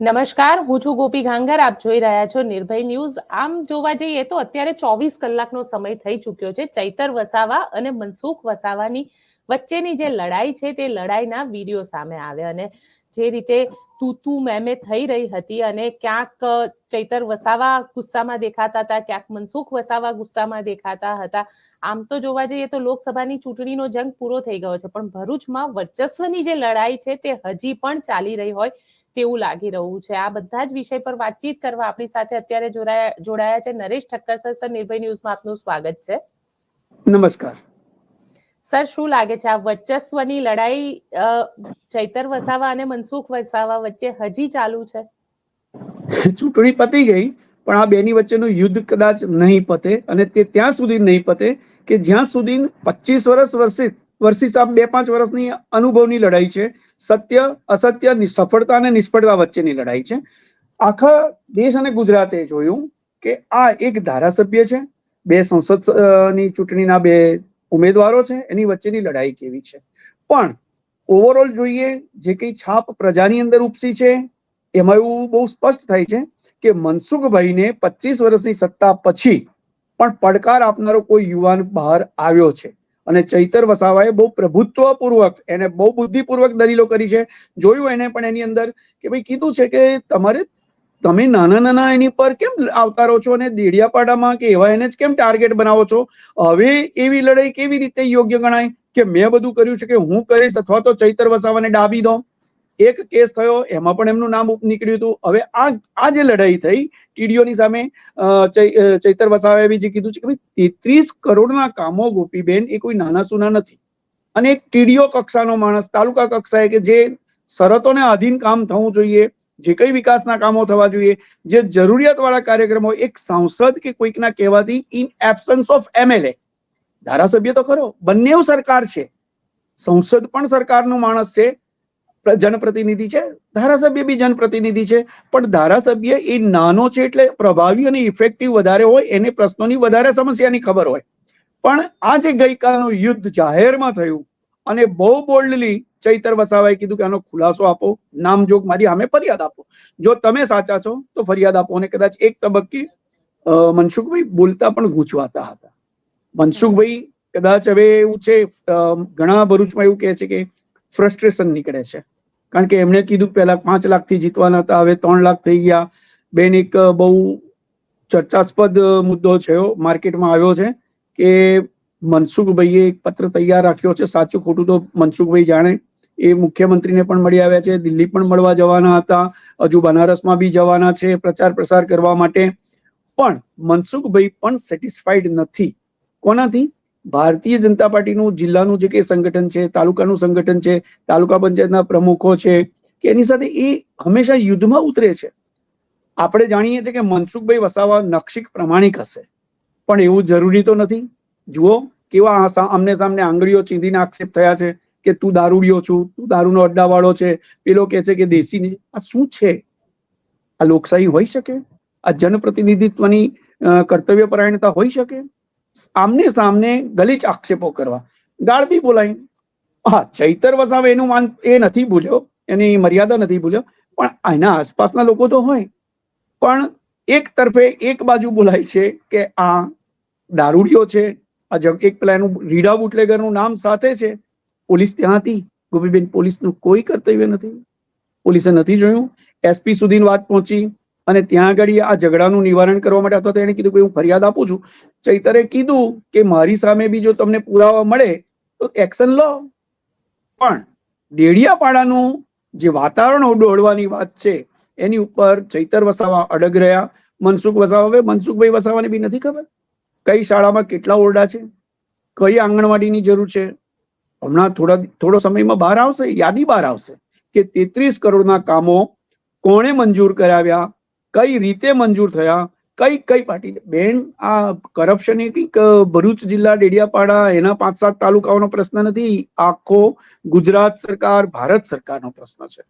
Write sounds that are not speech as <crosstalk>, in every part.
નમસ્કાર, હું છું ગોપી ગાંગર આપ જોઈ રહ્યા છો નિર્ભય ન્યૂઝ. આમ જોવા જઈએ તો અત્યારે ચોવીસ કલાકનો સમય થઈ ચૂક્યો છે. ચૈતર વસાવા અને મનસુખ વસાવાની વચ્ચેની જે લડાઈ છે તે લડાઈના વીડિયો સામે આવ્યા અને જે રીતે તું તું મેમે થઈ રહી હતી અને ક્યાંક ચૈતર વસાવા ગુસ્સામાં દેખાતા હતા, ક્યાંક મનસુખ વસાવા ગુસ્સામાં દેખાતા હતા. આમ તો જોવા જઈએ તો લોકસભાની ચૂંટણીનો જંગ પૂરો થઈ ગયો છે, પણ ભરૂચમાં વર્ચસ્વની જે લડાઈ છે તે હજી પણ ચાલી રહી હોય તેવું લાગી રહ્યું છે. આ બધા જ વિષય પર વાતચીત કરવા આપણી સાથે અત્યારે જોડાયા જોડાયા છે. નરેશ ઠક્કર સર સર નિર્ભય ન્યૂઝમાં આપનું સ્વાગત છે. નમસ્કાર. સર શું લાગે છે? આ વર્ચસ્વની લડાઈ ચૈતર વસાવા અને મનસુખ વસાવા વચ્ચે હજી ચાલુ છે? ચૂંટણી પતી ગઈ પણ આ બેની વચ્ચેનું યુદ્ધ કદાચ નહીં પતે અને તે ત્યાં સુધી નહીં પતે કે જ્યાં સુધી પચીસ વર્ષ વર્ષિત વર્ષિસ સાહેબ બે પાંચ વર્ષની અનુભવની લડાઈ છે. સત્ય, અસત્ય સફળતા અને નિષ્ફળતા વચ્ચેની લડાઈ છે. આખા દેશ અને ગુજરાતે જોયું કે આ એક ધારાસભ્ય છે. બે સંસદની ચૂંટણીના બે ઉમેદવારો છે. એની વચ્ચેની લડાઈ કેવી છે? પણ ઓવરઓલ જોઈએ જે કઈ છાપ પ્રજાની અંદર ઉપસી છે, એમાં એવું બહુ સ્પષ્ટ થાય છે કે મનસુખભાઈને પચીસ વર્ષની સત્તા પછી પણ પડકાર આપનારો કોઈ યુવાન બહાર આવ્યો છે. અને ચૈતર વસાવાએ બહુ પ્રભુત્વપૂર્વક એને બહુ બુદ્ધિપૂર્વક દલીલો કરી છે. જોયું એને પણ એની અંદર કે ભાઈ કીધું છે કે તમારે તમે નાના નાના એની પર કેમ આવતારો છો અને દેડિયાપાડામાં કે એવા એને જ કેમ ટાર્ગેટ બનાવો છો? હવે એવી લડાઈ કેવી રીતે યોગ્ય ગણાય? કે મેં બધું કર્યું છે કે હું કરીશ અથવા તો ચૈતર વસાવાને ડાબી દો એક કેસ થયો, એમાં પણ એમનું નામ નીકળ્યું હતું. હવે આ આ જે લડાઈ થઈ, ટીડીઓની સામે ચૈતર વસાવાએ બી જે કીધું છે કે ભાઈ, તેત્રીસ કરોડના કામો ગોપીબેન, એ કોઈ નાના સુના નથી. અને એક ટીડીઓ કક્ષાનો માણસ, તાલુકા કક્ષાએ કે જે શરતોને આધીન કામ થવું જોઈએ, જે કઈ વિકાસના કામો થવા જોઈએ, જે જરૂરિયાતવાળા કાર્યક્રમો, એક સાંસદ કે કોઈકના કહેવાથી ઇન એબસન્સ ઓફ એમએલએ ધારાસભ્ય તો ખરો બંને સરકાર છે. સંસદ પણ સરકારનો માણસ છે જનપ્રતિનિધિ છે, ધારાસભ્ય બી જનપ્રતિનિધિ છે, પણ ધારાસભ્ય એ નાનો છે એટલે પ્રભાવી અને ઇફેક્ટિવ વધારે હોય, એને પ્રશ્નોની વધારે સમસ્યાની ખબર હોય. પણ આ જે ગઈકાલનું યુદ્ધ જાહેરમાં થયું અને બહુ બોલ્ડલી ચૈતર વસાવાએ કીધું કે આનો ખુલાસો આપો, નામજોગ મારી સામે ફરિયાદ આપો. જો તમે સાચા છો, તો ફરિયાદ આપો અને કદાચ એક તબક્કે મનસુખભાઈ બોલતા પણ ગૂંચવાતા હતા. મનસુખભાઈ કદાચ હવે એવું છે ઘણા ભરૂચમાં એવું કહે છે કે ફ્રસ્ટ્રેશન નીકળે છે. કારણ કે એમણે કીધું પહેલા પાંચ લાખથી જીતવાના હતા, હવે ત્રણ લાખ થઈ ગયા. બેન, એક બહુ ચર્ચાસ્પદ મુદ્દો છે માર્કેટમાં આવ્યો છે કે મનસુખભાઈએ એક પત્ર તૈયાર રાખ્યો છે. સાચું ખોટું તો મનસુખભાઈ જાણે. એ મુખ્યમંત્રીને પણ મળી આવ્યા છે, દિલ્હી પણ મળવા જવાના હતા, હજુ બનારસમાં બી જવાના છે પ્રચાર પ્રસાર કરવા માટે. પણ મનસુખભાઈ પણ સેટિસ્ફાઈડ નથી. કોનાથી? ભારતીય જનતા પાર્ટીનું જિલ્લાનું જે કઈ સંગઠન છે, તાલુકાનું સંગઠન છે, તાલુકા પંચાયતના પ્રમુખો છે, કે એની સાથે એ હંમેશા યુદ્ધમાં ઉતરે છે. આપણે જાણીએ છીએ કે મનસુખભાઈ વસાવા નક્ષિક પ્રમાણિક હશે. પણ એવું જરૂરી તો નથી. જુઓ કેવા આમને સામને આંગળીઓ ચીંધીને આક્ષેપ થયા છે કે તું દારૂડિયો છું, તું દારૂનો અડ્ડાવાળો છે. પેલો કહે છે કે દેશી આ શું છે? આ લોકશાહી હોઈ શકે? આ જનપ્રતિનિધિત્વની કર્તવ્ય કર્તવ્યપરાયણતા હોઈ શકે? આમને સામને ગલીચ આક્ષેપો કરવા. ગાળબી બોલાય હા, ચૈતર વસાવે એનું માન એ નથી ભૂલ્યો, એની મર્યાદા નથી ભૂલ્યો, પણ એના આસપાસના લોકો તો હોય. પણ એક તરફે એક બાજુ બોલાય છે કે આ દારૂડિયો છે, આ જગ, એક પેલા એનું રીડા બુટલેગરનું નામ સાથે છે. પોલીસ ત્યાં હતી. ગોપીબેન પોલીસનું કોઈ કર્તવ્ય નથી. પોલીસે નથી જોયું. એસપી સુધીની વાત પહોંચી. અને ત્યાં આગળ આ ઝઘડાનું નિવારણ કરવા માટે અથવા તો એને કીધું ભાઈ હું ફરિયાદ આપું છું. ચૈતરે કીધું કે મારી સામે બી જો તમને પુરાવા મળે તો એક્શન લો. પણ ડેડિયાપાડાનું જે વાતાવરણ ઓડોળવાની વાત છે, એની ઉપર ચૈતર વસાવા અડગ રહ્યા. મનસુખ વસાવા, હવે મનસુખભાઈ વસાવાને બી નથી ખબર? કઈ શાળામાં કેટલા ઓરડા છે? કઈ આંગણવાડીની જરૂર છે? હમણાં થોડા થોડો સમયમાં બહાર આવશે, યાદી બહાર આવશે કે તેત્રીસ કરોડના કામો કોણે મંજૂર કરાવ્યા? કઈ રીતે મંજૂર થયા? કઈ કઈ પાર્ટી? બેન, આ કરપ્શન એ કંઈક ભરૂચ જિલ્લા ડેડિયાપાડા, એના પાંચ સાત તાલુકાઓનો પ્રશ્ન નથી. આખો ગુજરાત સરકાર, ભારત સરકારનો પ્રશ્ન છે.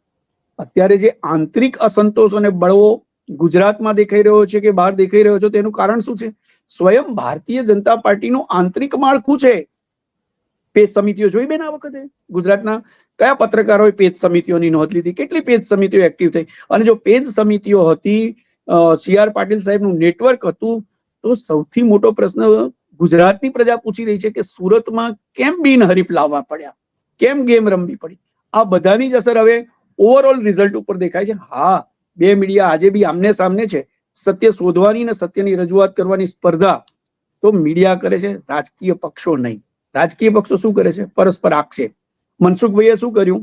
અત્યારે જે આંતરિક અસંતોષ અને બળવો ગુજરાતમાં દેખાઈ રહ્યો છે કે બહાર દેખાઈ રહ્યો છે, તેનું કારણ શું છે? સ્વયં ભારતીય જનતા પાર્ટીનું આંતરિક માળખું છે. પેજ સમિતિઓ જોઈ બેન આ વખતે? ગુજરાતના કયા પત્રકારોએ પેજ સમિતિઓની નોંધ લીધી? કેટલી પેજ સમિતિઓ એક્ટિવ થઈ? અને જો પેજ સમિતિઓ હતી સી આર પાટીલ સાહેબનું નેટવર્ક હતું, તો સૌથી મોટો પ્રશ્ન ગુજરાતની પ્રજા પૂછી રહી છે કે સુરતમાં કેમ બિનહરીફ લાવવા પડ્યા? કેમ ગેમ રમવી પડી? આ બધાની જ અસર હવે ઓવરઓલ રિઝલ્ટ ઉપર દેખાય છે. હા, બે મીડિયા આજે બી આમને સામને છે. સત્ય શોધવાની અને સત્યની રજૂઆત કરવાની સ્પર્ધા તો મીડિયા કરે છે. રાજકીય પક્ષો નહીં. રાજકીય પક્ષો શું કરે છે? પરસ્પર આક્ષેપ. મનસુખભાઈએ શું કર્યું?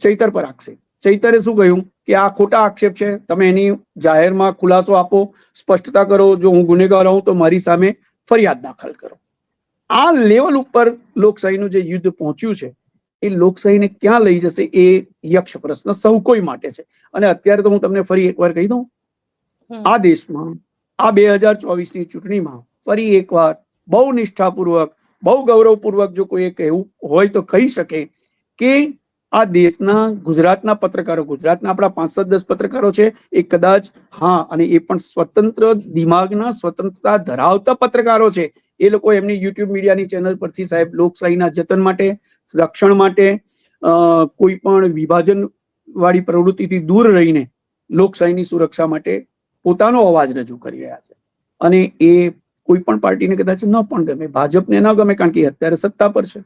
ચૈતર પર આક્ષેપ. ચૈતરે શું કહ્યું? કે આ ખોટા આક્ષેપ છે તમે એની જાહેરમાં ખુલાસો આપો સ્પષ્ટતા કરો જો હું ગુનેગાર હોઉં તો મારી સામે ફરિયાદ દાખલ કરો. આ લેવલ ઉપર લોકશાહીનું જે યુદ્ધ પહોંચ્યું છે એ લોકશાહીને ક્યાં લઈ જશે એ યક્ષ પ્રશ્ન સૌ કોઈ માટે છે. અને અત્યારે તો હું તમને ફરી એકવાર કહી દઉં આ દેશમાં આ બે હજાર ચોવીસની ચૂંટણીમાં ફરી એકવાર બહુ નિષ્ઠાપૂર્વક બહુ ગૌરવપૂર્વક જો કોઈ કહેવું હોય તો કહી શકે કે આ દેશના ગુજરાતના પત્રકારો, ગુજરાતના આપણા પાંચ સાત દસ પત્રકારો છે, એ કદાચ હા, અને એ પણ સ્વતંત્ર દિમાગના સ્વતંત્રતા ધરાવતા પત્રકારો છે. એ લોકો એમની યુટ્યુબ મીડિયાની ચેનલ પરથી સાહેબ લોકશાહીના જતન માટે, રક્ષણ માટે કોઈ પણ વિભાજન વાળી પ્રવૃત્તિથી દૂર રહીને લોકશાહીની સુરક્ષા માટે પોતાનો અવાજ રજૂ કરી રહ્યા છે. અને એ કોઈ પણ પાર્ટીને કદાચ ન પણ ગમે, ભાજપને ન ગમે કારણ કે અત્યારે સત્તા પર છે.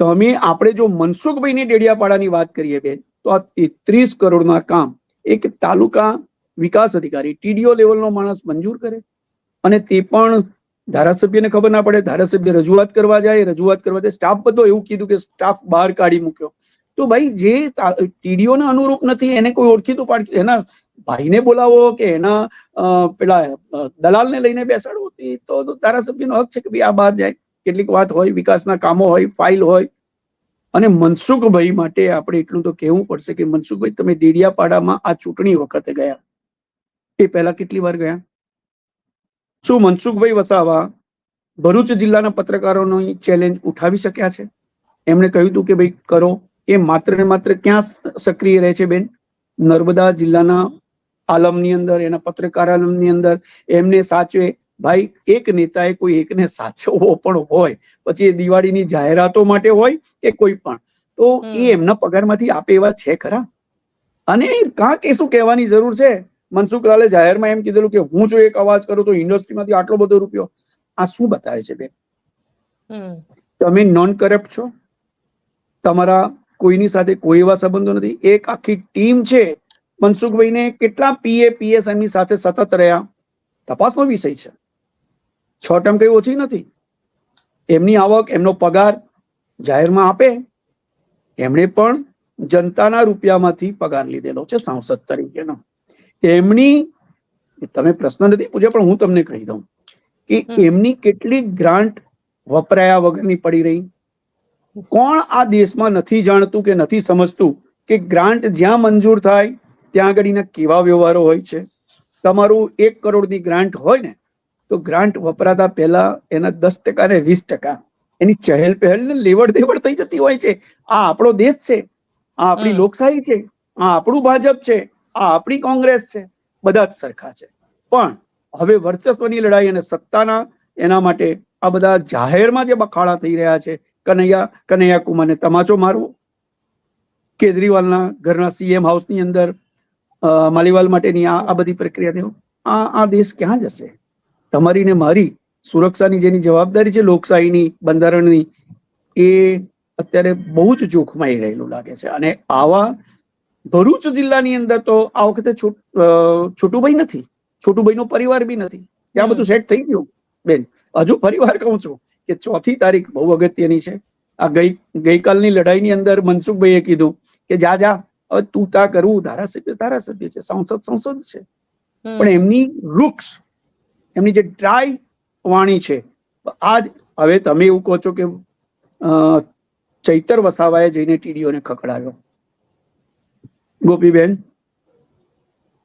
તો અમે, આપણે જો મનસુખભાઈની ડેડિયાપાડાની વાત કરીએ બેન, તો આ તેત્રીસ કરોડના કામ એક તાલુકા વિકાસ અધિકારી, ટીડીઓ લેવલનો માણસ મંજૂર કરે. અને તે પણ ધારાસભ્યને ખબર ના પડે, ધારાસભ્ય રજૂઆત કરવા જાય, રજૂઆત કરવા જાય. સ્ટાફ બધો એવું કીધું કે સ્ટાફ બહાર કાઢી મૂક્યો. તો ભાઈ, જે ટીડીઓ ને અનુરૂપ નથી, એને કોઈ ઓળખીતું પાડ, એના ભાઈને બોલાવો કે એના પેલા દલાલને લઈને બેસાડવો તો ધારાસભ્યનો હક છે કે ભાઈ આ બહાર જાય. કેટલીક વાત હોય, વિકાસના કામો હોય, ફાઇલ હોય. અને મનસુખભાઈ માટે આપણે એટલું તો કહેવું પડશે કે મનસુખભાઈ, તમે ડેડિયાપાડામાં આ ચૂંટણી વખતે ગયા. એ પહેલા કેટલી વાર ગયા? શું મનસુખભાઈ વસાવા ભરૂચ જિલ્લાના પત્રકારોની ચેલેન્જ ઉઠાવી શક્યા છે? એમણે કહ્યું હતું કે ભાઈ, કરો. એ માત્ર ને માત્ર ક્યાં સક્રિય રહે છે બેન? નર્મદા જિલ્લાના આલમની અંદર એના પત્રકાર આલમની અંદર એમને સાચવે. ભાઈ એક નેતાએ કોઈ એકને સાચવવો પણ હોય. પછી એ દિવાળીની જાહેરાતો માટે હોય કે કોઈ પણ. તો. એ એમના પગારમાંથી આપે એવા છે ખરા? અને કાં કે શું કહેવાની જરૂર છે? મનસુખલાલે જાહેરમાં એમ કીધેલું કે હું જો એક અવાજ કરું તો ઇન્ડસ્ટ્રીમાંથી આટલો બધો રૂપિયો. આ શું બતાવે છે બેન? તમે નોન કરપ્ટ છો. તમારા કોઈની સાથે કોઈ એવા સંબંધો નથી. એક આખી ટીમ છે મનસુખભાઈને કેટલા પીએ પીએસ એમની સાથે સતત રહ્યા? તપાસનો વિષય છે. છ ટર્મ કઈ ઓછી નથી. એમની આવક એમનો પગાર જાહેરમાં આપે. એમણે પણ જનતાના રૂપિયામાંથી પગાર લીધેલો છે સાંસદ તરીકેનો. એમની તમે પ્રશ્ન નથી પૂછ્યો પણ હું તમને કહી દઉં કે એમની કેટલી ગ્રાન્ટ વપરાયા વગરની પડી રહી? કોણ આ દેશમાં નથી જાણતું કે નથી સમજતું કે ગ્રાન્ટ જ્યાં મંજૂર થાય ત્યાં આગળના કેવા વ્યવહારો હોય છે? તમારું એક કરોડની ગ્રાન્ટ હોય ને તો ગ્રાન્ટ વપરાતા પહેલા એના દસ ટકા ને વીસ ટકા. એની ચહેલ પહેલ ને લેવડ દેવડ થઈ જતી હોય છે. આ આપણો દેશ છે. આ આપણી લોકશાહી છે. આ આપણું ભાજપ છે. આ આપણી કોંગ્રેસ છે. બધા જ સરખા છે. પણ હવે વર્ચસ્વની લડાઈ અને સત્તાના એના માટે આ બધા જાહેરમાં જે બખાડા થઈ રહ્યા છે કનૈયા કનૈયા કુમારને તમાચો મારવો? કેજરીવાલના ઘરના સીએમ હાઉસની અંદર માલીવાલ માટેની આ આ બધી પ્રક્રિયા થયો આ આ દેશ ક્યાં જશે? તમારી ને મારી સુરક્ષાની જેની જવાબદારી છે લોકશાહીની બંધારણની એ અત્યારે બહુ જ જોખમાઈ રહેલું લાગે છે. અને આવા ભરૂચ જિલ્લાની અંદર તો આ વખતે છોટુભાઈ નથી છોટુભાઈ નથી. છોટુભાઈનો પરિવાર બી નથી. ત્યાં બધું સેટ થઈ ગયું. બેન હજુ પરિવાર કહું છું કે ચોથી તારીખ બહુ અગત્યની છે. આ ગઈ ગઈકાલની લડાઈની અંદર મનસુખભાઈએ કીધું કે જા જા હવે તૂતા કરવું ધારાસભ્ય ધારાસભ્ય છે સંસદ સંસદ છે. પણ એમની વૃક્ષ એમની જે ડ્રાય વાણી છે આજ હવે તમે એવું કહો છો કે ચૈતર વસાવાએ જઈને ટીડીઓને ખકડાવ્યો ગોપીબેન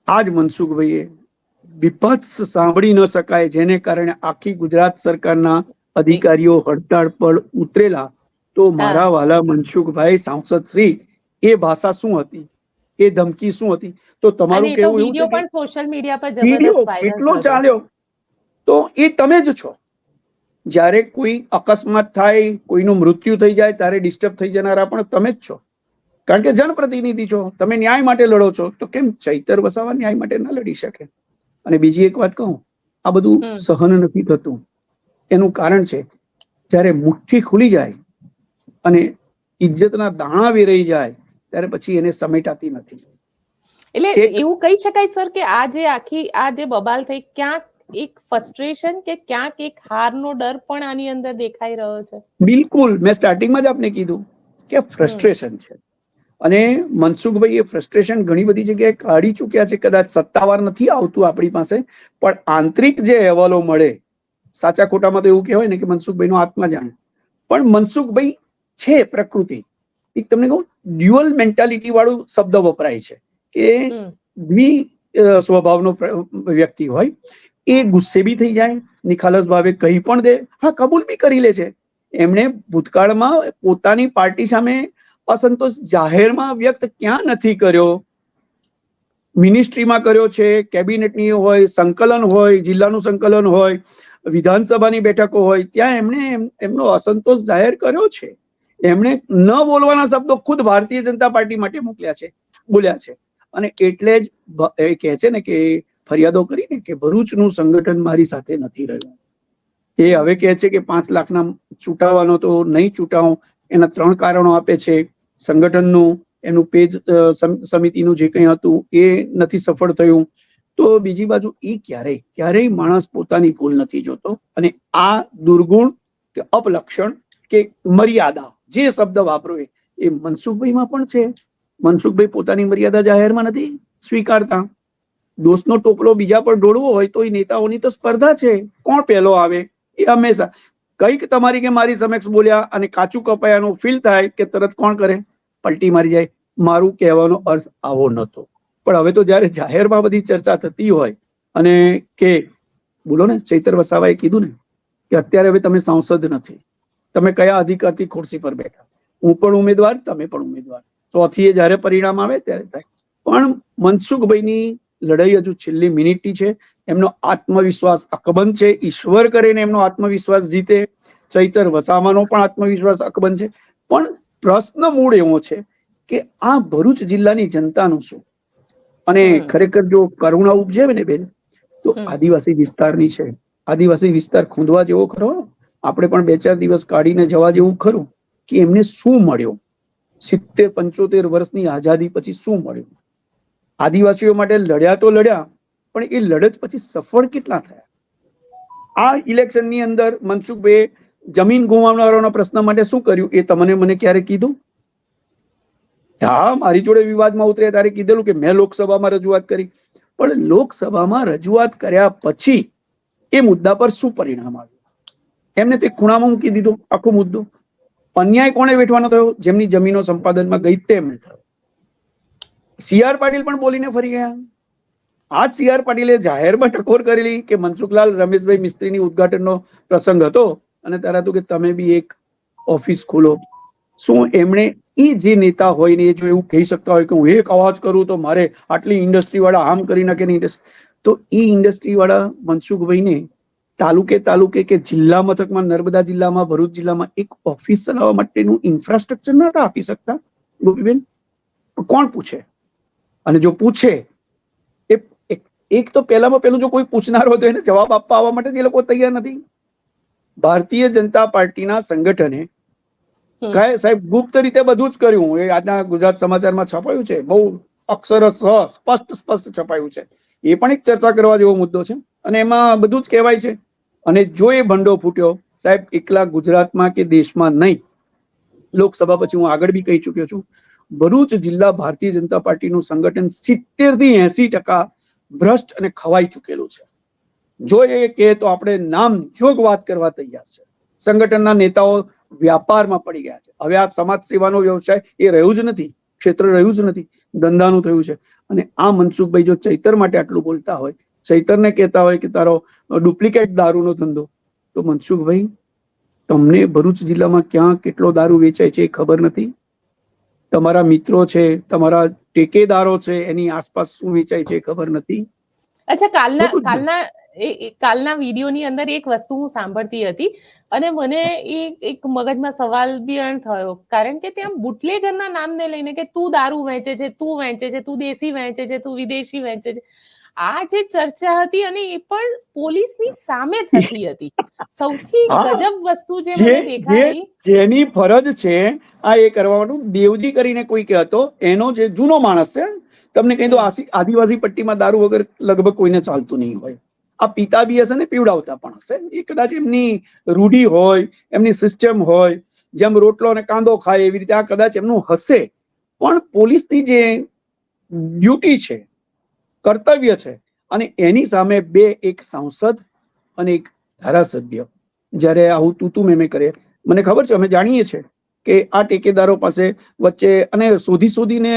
આજ મનસુખભાઈએ વિભત્સ સાંભળી ન શકાય જેને કારણે આખી ગુજરાત સરકારના અધિકારીઓ હડતાળ પર ઉતરેલા. તો મારા વાલા મનસુખભાઈ સાંસદ શ્રી એ ભાષા શું હતી? એ ધમકી શું હતી? તો તમારું કેવું એવું છે પણ સોશિયલ મીડિયા પર વીડિયો કેટલો ચાલ્યો. તો એ તમે જ છો. જ્યારે કોઈ અકસ્માત થાય કોઈનું મૃત્યુ થઈ જાય ત્યારે ડિસ્ટર્બ થઈ જનારા પણ તમે જ છો. કારણ કે જનપ્રતિનિધિ છો. તમે ન્યાય માટે લડો છો. તો કેમ ચૈતર વસાવા ન્યાય માટે ના લડી શકે? અને બીજી એક વાત કહું. આ બધું સહન નથી થતું. એનું કારણ છે જ્યારે મુઠ્ઠી ખુલી જાય અને ઇજ્જતના દાણા વેરાઈ જાય ત્યારે પછી એને સમેટાતી નથી. એટલે એવું કહી શકાય સર કે આ જે આખી આ જે બબાલ થઈ ક્યાંક એક ફ્રસ્ટ્રેશન કે ક્યાંક એક હારનો ડર પણ આની અંદર દેખાઈ રહ્યો છે? બિલકુલ. મેં સ્ટાર્ટિંગમાં જ આપને કીધું કે ફ્રસ્ટ્રેશન છે. અને મનસુખભાઈ એ ફ્રસ્ટ્રેશન ઘણી બધી જગ્યાએ કાઢી ચૂક્યા છે. કદાચ સત્તાવાર નથી આવતું આપણી પાસે પણ આંતરિક જે અહેવાલો મળે સાચા ખોટામાં તો એવું કહેવાય ને કે મનસુખભાઈ નો આત્મા જાણે. પણ મનસુખભાઈ છે પ્રકૃતિ. એક તમને કહું ડ્યુઅલ મેન્ટાલિટી વાળું શબ્દ વપરાય છે. કે દ્વિ સ્વભાવનો વ્યક્તિ હોય એ ગુસ્સે બી થઈ જાય નિખાલસ ભાવે કહી પણ દે હા કબૂલ બી કરી લે છે. એમણે ભૂતકાળમાં પોતાની પાર્ટી સામે અસંતોષ જાહેરમાં વ્યક્ત ક્યાં નથી કર્યો? મિનિસ્ટ્રીમાં કર્યો છે કેબિનેટની હોય સંકલન હોય જિલ્લાનું સંકલન હોય વિધાનસભાની બેઠકો હોય ત્યાં એમણે એમનો અસંતોષ જાહેર કર્યો છે. એમણે ન બોલવાના શબ્દો ખુદ ભારતીય જનતા પાર્ટી માટે મોકલ્યા છે, બોલ્યા છે. અને એટલે જ એ કહે છે ને કે ફરિયાદો કરીને કે ભરૂચનું સંગઠન મારી સાથે નથી રહ્યું. એ હવે કહે છે કે પાંચ લાખના ચૂંટાવાનો તો નહીં ચૂંટાવું એના ત્રણ કારણો આપે છે. સંગઠનનું, એનું પેજ સમિતિનું જે કંઈ હતું એ નથી સફળ થયું. તો બીજી બાજુ એ ક્યારેય ક્યારેય માણસ પોતાની ભૂલ નથી જોતો. અને આ દુર્ગુણ કે અપલક્ષણ કે મર્યાદા જે શબ્દ વાપરો એ મનસુખભાઈમાં પણ છે. મનસુખભાઈ પોતાની મર્યાદા જાહેરમાં નથી સ્વીકારતા. દોષનો ટોપલો બીજા પર ઢોળવો હોય તો એ નેતાઓની તો સ્પર્ધા છે. કોણ પહેલો આવે એ હંમેશા. કંઈક તમારી કે મારી સમક્ષ બોલ્યા અને કાચું કપાયાનું ફીલ થાય કે તરત કોણ કરે? પલટી મારી જાય. મારું કહેવાનો અર્થ આવો નહોતો. પણ હવે તો જ્યારે જાહેરમાં બધી ચર્ચા થતી હોય અને કે બોલો ને, ચૈતર વસાવાએ કીધું ને કે અત્યારે હવે તમે સાંસદ નથી. તમે કયા અધિકારથી ખુરશી પર બેઠા? હું પણ ઉમેદવાર તમે પણ ઉમેદવાર. ચોથી જ્યારે પરિણામ આવે ત્યારે થાય. પણ મનસુખભાઈની લડાઈ હજુ છેલ્લી મિનિટની છે. એમનો આત્મવિશ્વાસ અકબંધ છે. ઈશ્વર કરીને એમનો આત્મવિશ્વાસ જીતે. ચૈતર વસાવાનો પણ આત્મવિશ્વાસ અકબંધ છે. પણ પ્રશ્ન મૂળ એવો છે કે આ ભરૂચ જિલ્લાની જનતાનું શું? અને ખરેખર જો કરુણા ઉપજે ને બેન તો આદિવાસી વિસ્તારની છે. આદિવાસી વિસ્તાર ખૂંદવા જેવો ખરો આપણે પણ બે ચાર દિવસ કાઢીને જવા જેવું ખરું કે એમને શું મળ્યું? સિત્તેર, પંચોતેર વર્ષની આઝાદી પછી શું મળ્યું? આદિવાસીઓ માટે લડ્યા તો લડ્યા, પણ એ લડત પછી સફળ કેટલા થયા? આ ઇલેક્શનની અંદર મનસુખભાઈ જમીન ગુમાવનારાઓના પ્રશ્ન માટે શું કર્યું? એ તમને મને ક્યારે કીધું? હા, મારી જોડે વિવાદમાં ઉતરે ત્યારે કીધેલું કે મેં લોકસભામાં રજૂઆત કરી. પણ લોકસભામાં રજૂઆત કર્યા પછી એ મુદ્દા પર શું પરિણામ આવ્યું? એમને તે ખૂણામાં મૂકી દીધો આખો મુદ્દો. અન્યાય કોને વેઠવાનો થયો? જેમની જમીનો સંપાદનમાં ગઈ તેમને થયો સીઆર પાટીલ પણ બોલીને ફરી ગયા. આજ સી આર પાટીલે જાહેરમાં ટકોર કરેલી કે મનસુખલાલ રમેશભાઈ મિસ્ત્રીની ઉદઘાટનનો પ્રસંગ હતો અને ત્યારે હતું કે તમે બી એક ઓફિસ ખોલો. શું એમણે એ જે નેતા હોય ને એ જો એવું કહી શકતા હોય કે હું એક અવાજ કરું તો મારે આટલી ઇન્ડસ્ટ્રી વાળા આમ કરી નાખે ને industry- તો એ ઇન્ડસ્ટ્રી વાળા મનસુખભાઈને તાલુકે તાલુકે કે જિલ્લા મથકમાં નર્મદા જિલ્લામાં ભરૂચ જિલ્લામાં એક ઓફિસ ચલાવવા માટેનું ઇન્ફ્રાસ્ટ્રક્ચર નતા આપી શકતા? ગોપીબેન કોણ પૂછે? અને જો પૂછે એ એક- તો પહેલામાં પહેલું જો કોઈ પૂછનાર હોય તો એને જવાબ આપવા આવવા માટે જ લોકો તૈયાર નથી. ભારતીય જનતા પાર્ટીના સંગઠને સાહેબ ગુપ્ત રીતે બધું જ કર્યું. એ આજના ગુજરાત સમાચારમાં છપાયું છે. બહુ અક્ષર સ્પષ્ટ સ્પષ્ટ છપાયું છે. એ પણ એક ચર્ચા કરવા જેવો મુદ્દો છે. અને એમાં બધું જ કહેવાય છે. અને જો એ ભંડો ફૂટ્યો, સાહેબ, એકલા ગુજરાતમાં કે દેશમાં નહીં, લોકસભા પછી હું આગળ બી કહી ચુક્યો છું, ભરૂચ જિલ્લા ભારતીય જનતા પાર્ટીનું સંગઠન સિત્તેરથી એસી ટકા ભ્રષ્ટ અને ખવાઈ ચૂકેલું છે. જો એ કહે તો આપણે નામ જોગ વાત કરવા તૈયાર છે. સંગઠનના નેતાઓ વ્યાપારમાં પડી ગયા છે. હવે આ સમાજ સેવાનો વ્યવસાય એ રહ્યું જ નથી, ક્ષેત્ર રહ્યું જ નથી, ધંધાનું થયું છે. અને આ મનસુખભાઈ જો ચૈતર માટે આટલું બોલતા હોય ચૈતરને કહેતા હોય કે તારો ડુપ્લિકેટ દારૂનો ધંધો. તો મનસુખભાઈ તમને ભરૂચ જિલ્લામાં ક્યાં કેટલો દારૂ વેચાય છે એ ખબર નથી? તમારા મિત્રો છે તમારા ટેકેદારો છે એની આસપાસ શું વેચાય છે એ ખબર નથી? અચ્છા કાલના. કાલના કાલના વિડીયોની અંદર એક વસ્તુ હું સાંભળતી હતી અને મને એ એક મગજમાં સવાલ બી એમ થયો. કારણ કે ત્યાં બુટલેગરના નામને લઈને કે તું દારૂ વેચે છે તું વેચે છે તું દેશી વેચે છે તું વિદેશી વેચે છે. આ જે ચર્ચા હતી અને એ પણ પોલીસની સામે થતી હતી. સૌથી ગજબ વસ્તુ જે મને દેખાઈ જેની ફરજ છે આ એ કરવાનું દેવજી કરીને કોઈ હતો એનો જે જૂનો માણસ છે તમને કહી દો આદિવાસી પટ્ટીમાં દારૂ વગર લગભગ કોઈને ચાલતું નહીં હોય. આ પિતા બી હશે ને પીવડાવતા પણ હશે. એ કદાચ એમની રૂઢી હોય એમની સિસ્ટમ હોય જેમ રોટલો અને કાંદો ખાય એવી રીતે આ કદાચ એમનું હશે. પણ પોલીસની જે ડ્યુટી છે કર્તવ્ય છે. અને એની સામે બે એક સાંસદ અને એક ધારાસભ્ય. જ્યારે આવું તૂતું મેમે કરે મને ખબર છે અમે જાણીએ છીએ કે આ ટેકેદારો પાસે વચ્ચે અને શોધી શોધીને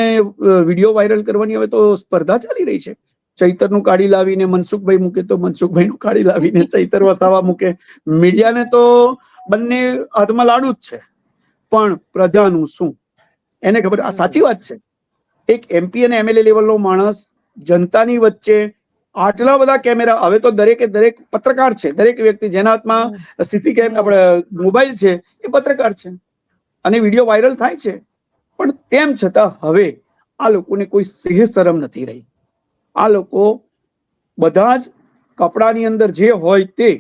વીડિયો વાયરલ કરવાની હવે તો સ્પર્ધા ચાલી રહી છે. ચૈતરનું કાઢી લાવીને મનસુખભાઈ મૂકે તો મનસુખભાઈનું કાઢી લાવીને <laughs> ચૈતર વસાવા મૂકે. મીડિયાને તો બંને હાથમાં લાડુ જ છે. પણ પ્રજાનું શું? એને ખબર આ સાચી વાત છે. એક એમપી અને એમએલએ લેવલનો માણસ જનતાની વચ્ચે આટલા બધા કેમેરા હવે તો દરેકે દરેક પત્રકાર છે દરેક વ્યક્તિ જેના હાથમાં સીસી કેમ આપણે મોબાઈલ છે એ પત્રકાર છે. અને વીડિયો વાયરલ થાય છે. પણ તેમ છતાં હવે આ લોકોને કોઈ સેહ શરમ નથી રહી. આ લોકો બધા જ કપડાની અંદર જે હોય તે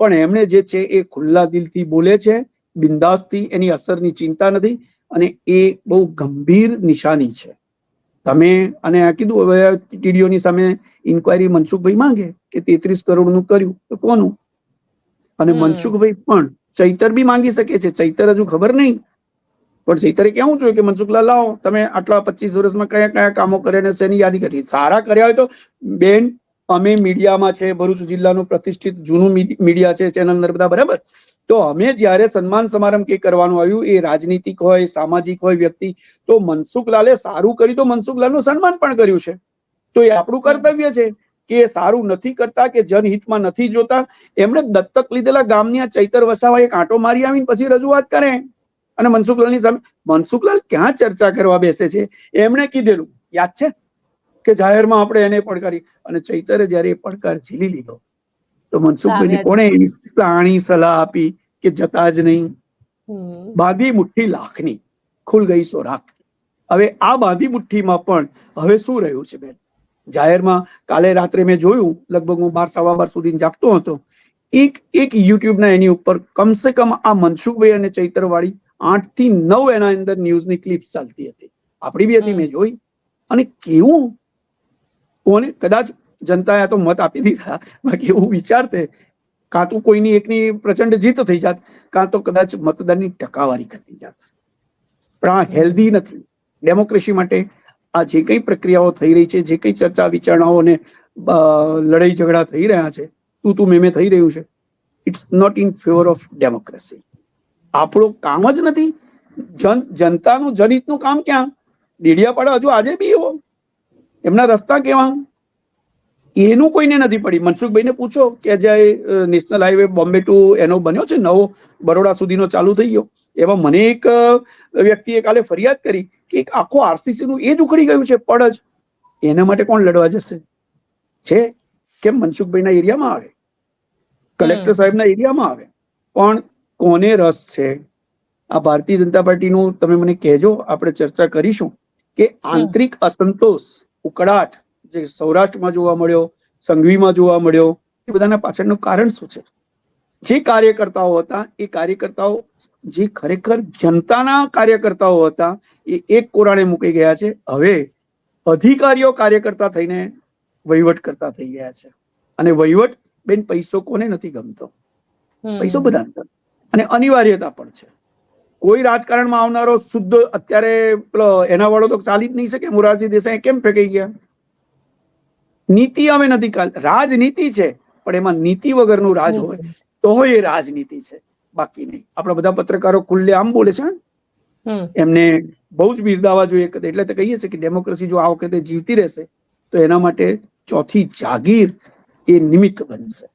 પણ એમણે જે છે એ ખુલ્લા દિલથી બોલે છે બિંદાસથી એની અસરની ચિંતા નથી અને એ બહુ ગંભીર નિશાની છે. તમે અને આ કીધું હવે ટીડીઓની સામે ઇન્કવાયરી મનસુખભાઈ માંગે કે તેત્રીસ કરોડનું કર્યું તો કોનું? અને મનસુખભાઈ પણ ચૈતર બી માંગી શકે છે ચૈતર હજુ ખબર નહીં. પણ ચૈતરે કેવું જોઈએ કે મનસુખલાલ લાવો તમે આટલા પચીસ વર્ષમાં કયા કયા કામો કર્યા ને શેની યાદી કરી? સારા કર્યા હોય તો બેન અમે મીડિયામાં છે ભરૂચ જિલ્લાનું પ્રતિષ્ઠિત જૂનું મીડિયા છે ચેનલ નર્મદા બરાબર? તો અમે જ્યારે સન્માન સમારંભ કે કરવાનું આવ્યું, એ રાજનીતિક હોય, સામાજિક હોય, વ્યક્તિ, તો મનસુખલાલે સારું કર્યું. તો મનસુખલાલનું સન્માન પણ કર્યું છે. તો એ આપણું કર્તવ્ય છે કે સારું નથી કરતા, કે જનહિતમાં નથી જોતા. એમણે દત્તક લીધેલા ગામની આ ચૈતર વસાવા એક આંટો મારી આવીને પછી રજૂઆત કરે. અને મનસુખલાલની સામે, મનસુખલાલ ક્યાં ચર્ચા કરવા બેસે છે? એમણે કીધેલું. યાદ છે? કે જાહેરમાં આપણે એને પડકારી. અને ચૈતરે જ્યારે એ પડકાર ઝીલી લીધો. તો મનસુખભાઈ કોને. સાણી સલાહ આપી કે જતા જ નહીં? બાંધી મુઠ્ઠી લાખની. ખુલ ગઈ સો રાખ. હવે આ બાંધી મુઠ્ઠીમાં પણ હવે શું રહ્યું છે બેન? જાહેરમાં કાલે રાત્રે મેં જોયું લગભગ હું બાર સવા બાર સુધી જાગતો હતો. એક એક યુટ્યુબના એની ઉપર કમસે કમ આ મનસુખભાઈ અને ચૈતર વાળી આઠથી નવ એના અંદર ન્યૂઝની ક્લિપ્સ ચાલતી હતી. આપણી બી હતી મેં જોઈ. અને કેવું? કોને? કદાચ જનતાએ તો મત આપી દીધા. બાકી એવું વિચારતે, કાં તો કોઈની એકની પ્રચંડ જીત થઈ જાત, કાં તો કદાચ મતદાનની ટકાવારી ઘટી જાત. પણ આ હેલ્ધી નથી. ડેમોક્રેસી માટે આ જે કઈ પ્રક્રિયાઓ થઈ રહી છે, જે કઈ ચર્ચા વિચારણાઓ અને લડાઈ ઝઘડા થઈ રહ્યા છે, તું તું મેમે થઈ રહ્યું છે it's not in favour of democracy આપણું કામ જ નથી. જન, જનતાનું, જનહિતનું કામ ક્યાં? ડેડિયાપાડા હજુ આજે બી એવો. એમના રસ્તા કેવા? એનું કોઈને નથી પડી. મનસુખભાઈને પૂછો કે જે નેશનલ હાઈવે બોમ્બે ટુ એનો બન્યો છે નવો બરોડા સુધીનો ચાલુ થઈ ગયો. એમાં મને એક વ્યક્તિએ કાલે ફરિયાદ કરી કે એક આખો આરસીસી નું એ જ ઉખડી ગયું છે પડ જ. એના માટે કોણ લડવા જશે? છે? કેમ મનસુખભાઈના એરિયામાં આવે? કલેક્ટર સાહેબના એરિયામાં આવે? પણ કોને રસ છે? આ ભારતીય જનતા પાર્ટીનું તમે મને કહેજો આપણે ચર્ચા કરીશું કે આંતરિક અસંતોષ ઉકળાટ જે સૌરાષ્ટ્રમાં જોવા મળ્યો સંઘવીમાં જોવા મળ્યો એ બધાના પાછળનું કારણ શું છે? જે કાર્યકર્તાઓ હતા એ કાર્યકર્તાઓ જે ખરેખર જનતાના કાર્યકર્તાઓ હતા એ એક કોરાણે મૂકી ગયા છે. હવે અધિકારીઓ કાર્યકર્તા થઈને વહીવટ કરતા થઈ ગયા છે. અને વહીવટ બેન પૈસો કોને નથી ગમતો? પૈસો બધાને અને અનિવાર્યતા પણ છે. કોઈ રાજકારણમાં આવનારો શુદ્ધ અત્યારે પેલો એના વાળો તો ચાલી જ નહીં શકે. મોરારજી દેસાઈ કેમ ફેંકાઈ ગયા? નીતિ અમે નથી રાજનીતિ છે પણ એમાં નીતિ વગરનું રાજ હોય તો એ રાજનીતિ છે બાકી નહીં. આપણા બધા પત્રકારો ખુલ્લે આમ બોલે છે એમને બહુ જ બિરદાવા જોઈએ એટલે તો કહીએ છીએ કે ડેમોક્રેસી જો આ વખતે જીવતી રહેશે તો એના માટે ચોથી જાગીર એ નિમિત્ત બનશે.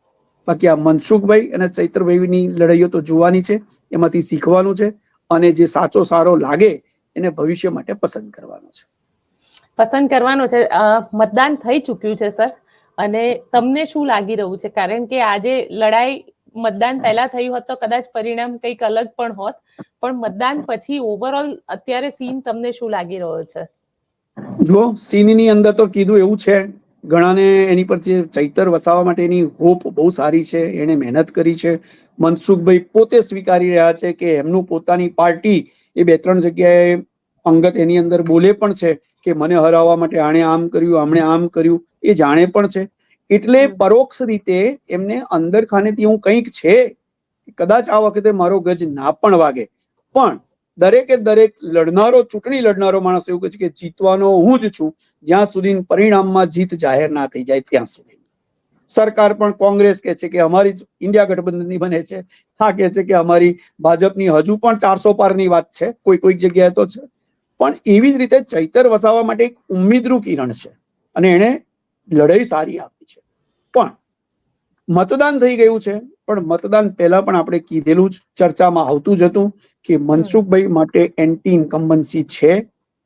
બાકી આ મનસુખભાઈ અને ચૈત્રભાઈની લડાઈઓ તો જોવાની છે એમાંથી શીખવાનું છે અને જે સાચો સારો લાગે એને ભવિષ્ય માટે પસંદ કરવાનો છે. પસંદ કરવાનો છે. મતદાન થઈ ચૂક્યું છે, સર. અને તમને શું લાગી રહ્યું છે? કારણ કે આજે લડાઈ મતદાન પહેલા થયું હોત તો કદાચ પરિણામ કંઈક અલગ પણ હોત. પણ મતદાન પછી ઓવરઓલ અત્યારે સીન તમને શું લાગી રહ્યો છે? જો સીનની અંદર તો કીધું એવું છે. ઘણાને એની પર જે ચૈતર વસાવવા માટેની હોપ બહુ સારી છે. એને મહેનત કરી છે. મનસુખભાઈ પોતે સ્વીકારી રહ્યા છે કે એમનું પોતાની પાર્ટી એ બે ત્રણ જગ્યાએ અંગત એની અંદર બોલે પણ છે કે મને હરાવવા માટે આણે આમ કર્યું આમણે આમ કર્યું એ જાણે પણ છે. એટલે પરોક્ષ રીતે એમને અંદર ખાનેથી એવું કંઈક છે કદાચ આ વખતે મારો ગજ ના પણ વાગે. પણ દરેકે દરેક લડનારો ચૂંટણી લડનારો માણસ એવું કહે છે કે જીતવાનો હું જ છું જ્યાં સુધી પરિણામમાં જીત જાહેર ના થઈ જાય ત્યાં સુધી. સરકાર પણ કોંગ્રેસ કે છે કે અમારી ઇન્ડિયા ગઠબંધનની બને છે. હા કે છે કે અમારી ભાજપની હજુ પણ ચારસો પારની વાત છે. કોઈ કોઈક જગ્યાએ તો છે. પણ એવી જ રીતે ચૈતર વસાવવા માટે એક ઉમ્મીદનું કિરણ છે. અને એણે લડાઈ સારી આપી છે. પણ મતદાન થઈ ગયું છે. પણ મતદાન પહેલા પણ આપણે કીધેલું જ ચર્ચામાં આવતું જ હતું કે મનસુખભાઈ માટે એન્ટી ઇન્કમ્બન્સી છે.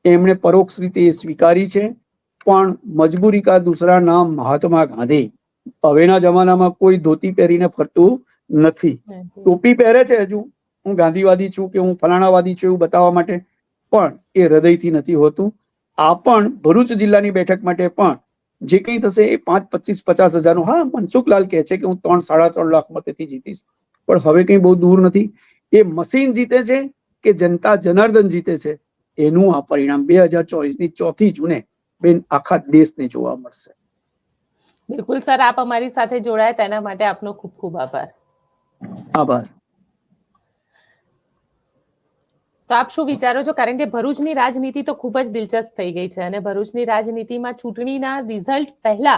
એમણે પરોક્ષ રીતે એ સ્વીકારી છે. પણ મજબૂરી કા દૂસરા નામ મહાત્મા ગાંધી હવેના જમાનામાં કોઈ ધોતી પહેરીને ફરતું નથી. ટોપી પહેરે છે હજુ. હું ગાંધીવાદી છું કે હું ફલાણાવાદી છું એવું બતાવવા માટે પણ એ હૃદયથી નથી હોતું. આ પણ ભરૂચ જિલ્લાની બેઠક માટે પણ જે કંઈ થશે એ પાંચ પચીસ પચાસ હજારનું હા મનસુખલાલ કહે છે કે હું ત્રણ સાડા ત્રણ લાખ મતેથી જીતીશ. પણ હવે કંઈ બહુ દૂર નથી. એ મશીન જીતે છે કે જનતા જનાર્દન જીતે છે? એનું આ પરિણામ બે હજાર ચોવીસની ચોથી જૂને બેન આખા દેશને જોવા મળશે. બિલકુલ સર આપ અમારી સાથે જોડાયા તેના માટે આપનો ખૂબ ખૂબ આભાર. આભાર. તો આપ શું વિચારો છો? કારણ કે ભરૂચની રાજનીતિ તો ખૂબ જ દિલચસ્પ થઈ ગઈ છે અને ભરૂચની રાજનીતિમાં ચૂંટણીના રિઝલ્ટ પહેલા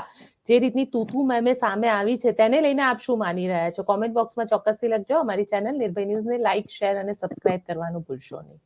જે રીતની તૂતુ મેમે સામે આવી છે તેને લઈને આપ શું માની રહ્યા છો? કોમેન્ટ બોક્સમાં ચોક્કસથી લખજો. અમારી ચેનલ નિર્ભય ન્યૂઝને લાઇક શેર અને સબસ્ક્રાઇબ કરવાનું ભૂલશો નહીં.